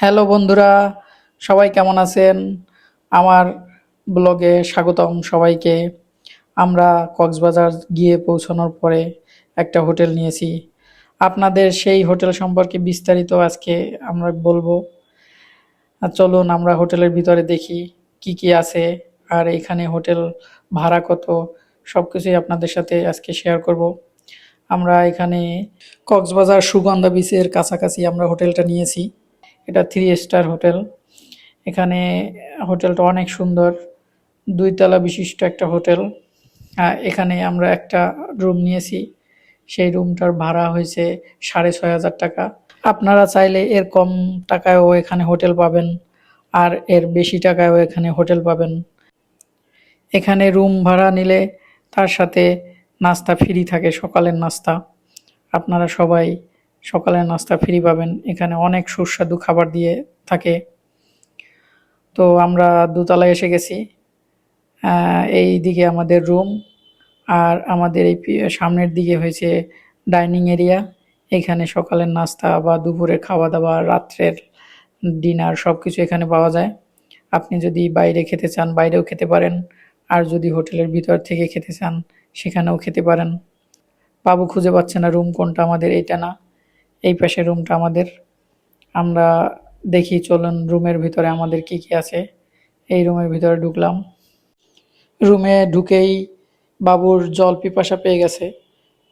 Hello বন্ধুরা, সবাই কেমন আছেন? আমার ব্লগে স্বাগতম সবাইকে। আমরা কক্সবাজার গিয়ে পৌঁছানোর পরে একটা হোটেল নিয়েছি। আপনাদের সেই হোটেল সম্পর্কে বিস্তারিত আজকে আমরা বলব। চলুন আমরা হোটেলের ভিতরে দেখি কি কি আছে আর এখানে হোটেল ভাড়া কত সব কিছুই আপনাদের সাথে আজকে শেয়ার করব। আমরা এখানে কক্সবাজার সুগন্ধা বিচের কাছাকাছি আমরা হোটেলটা নিয়েছি। এটা থ্রি স্টার হোটেল এখানে হোটেলটা অনেক সুন্দর। দুইতলা বিশিষ্ট একটা হোটেল এখানে আমরা একটা রুম নিয়েছি। সেই রুমটার ভাড়া হয়েছে সাড়ে ছয় হাজার টাকা। আপনারা চাইলে এর কম টাকায়ও এখানে হোটেল পাবেন। আর এর বেশি টাকায়ও এখানে হোটেল পাবেন। এখানে রুম ভাড়া নিলে তার সাথে নাস্তা ফ্রি থাকে, সকালের নাস্তা। আপনারা সবাই সকালের নাস্তা ফ্রি পাবেন। এখানে অনেক সুস্বাদু খাবার দিয়ে থাকে। তো আমরা দোতলায় এসে গেছি। এই দিকে আমাদের রুম আর আমাদের এই সামনের দিকে হয়েছে ডাইনিং এরিয়া এখানে সকালের নাস্তা বা দুপুরের খাওয়া দাওয়া রাত্রের ডিনার সব কিছু এখানে পাওয়া যায়। আপনি যদি বাইরে খেতে চান, বাইরেও খেতে পারেন। আর যদি হোটেলের ভিতর থেকে খেতে চান, সেখানেও খেতে পারেন। বাবু খুঁজে পাচ্ছে না রুম কোনটা আমাদের, এইটা না। এই পাশে রুমটা আমাদের। আমরা দেখি, চলুন রুমের ভিতরে আমাদের কি কি আছে। এই রুমের ভিতরে ঢুকলাম। রুমে ঢুকেই বাবুর জল পিপাসা পেয়ে গেছে।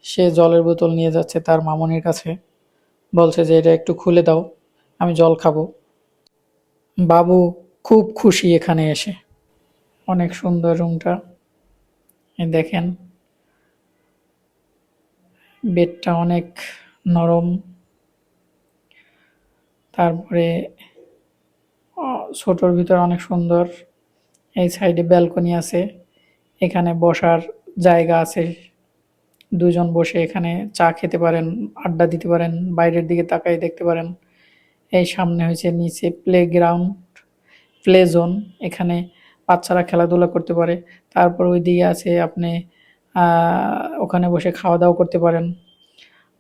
সে জলের বোতল নিয়ে যাচ্ছে তার মামনির কাছে। বলছে যে, এটা একটু খুলে দাও, আমি জল খাব। বাবু খুব খুশি এখানে এসে। অনেক সুন্দর রুমটা। দেখেন, বেডটা অনেক নরম। তারপরে ছোটোর ভিতর অনেক সুন্দর। এই সাইডে ব্যালকনি আছে। এখানে বসার জায়গা আছে। দুজন বসে এখানে চা খেতে পারেন, আড্ডা দিতে পারেন, বাইরের দিকে তাকাই দেখতে পারেন। এই সামনে হয়েছে নিচে প্লে গ্রাউন্ড প্লে জোন এখানে বাচ্চারা খেলাধুলা করতে পারে। তারপর ওই দিকে আছে আপনি ওখানে বসে খাওয়া দাওয়া করতে পারেন।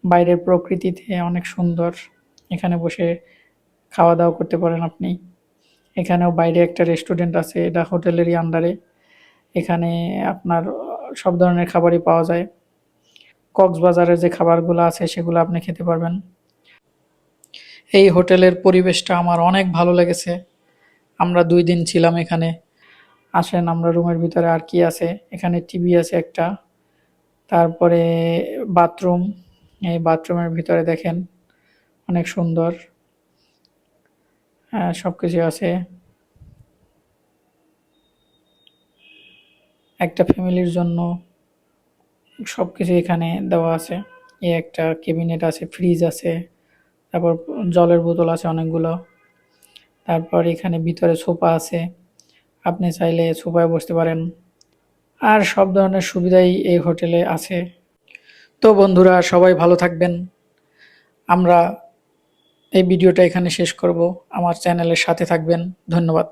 বাইরের প্রকৃতিতে অনেক সুন্দর। এখানে বসে খাওয়া দাওয়া করতে পারেন আপনি। এখানেও বাইরে একটা রেস্টুরেন্ট আছে, এটা হোটেলেরই আন্ডারে এখানে আপনার, সব ধরনের খাবারই পাওয়া যায়। কক্সবাজারের যে খাবারগুলো আছে, সেগুলো আপনি খেতে পারবেন। এই হোটেলের পরিবেশটা আমার অনেক ভালো লেগেছে। আমরা দুই দিন ছিলাম এখানে। আসেন, আমরা রুমের ভিতরে আর কি আছে? এখানে টিভি আছে একটা। তারপরে বাথরুম। এই বাথরুমের ভিতরে দেখেন, অনেক সুন্দর। সব কিছু আছে। একটা ফ্যামিলির জন্য সব কিছু এখানে দেওয়া আছে। এই একটা ক্যাবিনেট আছে, ফ্রিজ আছে, তারপর জলের বোতল আছে অনেকগুলো। তারপর এখানে ভিতরে সোফা আছে। আপনি চাইলে সোফায় বসতে পারেন। আর সব ধরনের সুবিধাই এই হোটেলে আছে। তো বন্ধুরা, সবাই ভালো থাকবেন। আমরা এই ভিডিওটা এখানে শেষ করব। আমার চ্যানেলের সাথে থাকবেন। ধন্যবাদ।